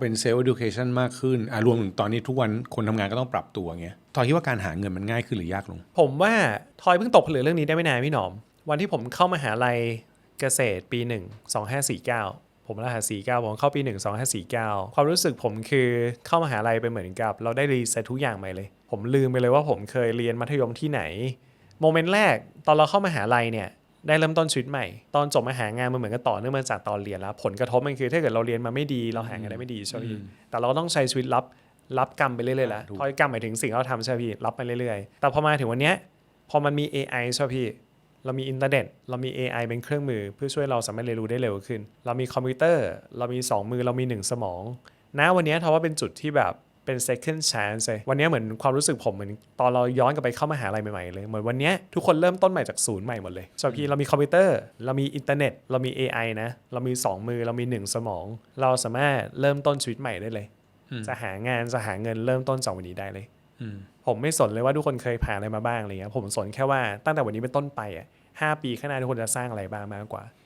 เป็นเซลล์ education มากขึ้นอะรวมถึงตอนนี้ทุกวันคนทำงานก็ต้องปรับตัวเงี้ยทอยคิดว่าการหาเงินมันง่ายขึ้นหรือยากลง ผมว่าทอยเพิ่งตกผลึกเรื่องนี้ได้ไม่นานพี่หนอม วันที่ผมเข้ามาหาลัยเกษตรปี1 2549ผมรหัส49ผมเข้าปี 1 2549 ความรู้สึกผมคือเข้ามหาลัยไปเหมือนกับ เราได้รีเซ็ตทุกอย่างใหม่เลย ผมลืมไปเลยว่าผมเคยเรียนมัธยมที่ไหน โมเมนต์แรกตอนเราเข้ามหาลัยเนี่ย ได้เริ่มต้นชีวิตใหม่ ตอนจบมาหางานมันเหมือนกับต่อเนื่องมาจากตอนเรียนแล้ว ผลกระทบมันคือถ้าเกิดเราเรียนมาไม่ดีเราหางานได้ไม่ดีใช่ไหมพี่แต่เราก็ต้องใช้ชีวิตรับรับกรรมไปเรื่อยๆแล้วถูกทอยกรรมหมายถึงสิ่งที่เราทำใช่ไหมพี่รับไปเรื่อยๆ แต่พอมาถึงวันเนี้ยพอมันมี AI ใช่ไหมพี่เรามีอินเทอร์เน็ต เรามี AI เป็นเครื่องมือ เพื่อช่วยเราสามารถเรียนรู้ได้เร็วขึ้น เรามีคอมพิวเตอร์ เรามี 2 มือเรามี 1 สมองนะวันเนี้ยทว่าเป็นจุดที่แบบ เป็น second chance เลยวันเนี้ยเหมือนความรู้สึกผมเหมือนตอนเราย้อนกลับไปเข้ามหาลัยใหม่ๆเลย เหมือนวันเนี้ยทุกคนเริ่มต้นใหม่จากศูนย์ใหม่หมดเลยสำหรับพี่เรามีคอมพิวเตอร์ เรามีอินเทอร์เน็ต เรามี AI นะ เรามี 2 มือ เรามี 1 สมอง เราสามารถเริ่มต้นชีวิตใหม่ได้เลย จะหางานจะหาเงินเริ่มต้นจากวันนี้ได้เลยอืมผมไม่สนเลยว่าทุกคนเคยผ่านอะไรมาบ้างอะไรเงี้ยผมสนแค่ว่าตั้งแต่วันนี้เป็นต้นไปอะห้าปีข้างหน้าทุกคนจะสร้างอะไรบ้างมากกว่า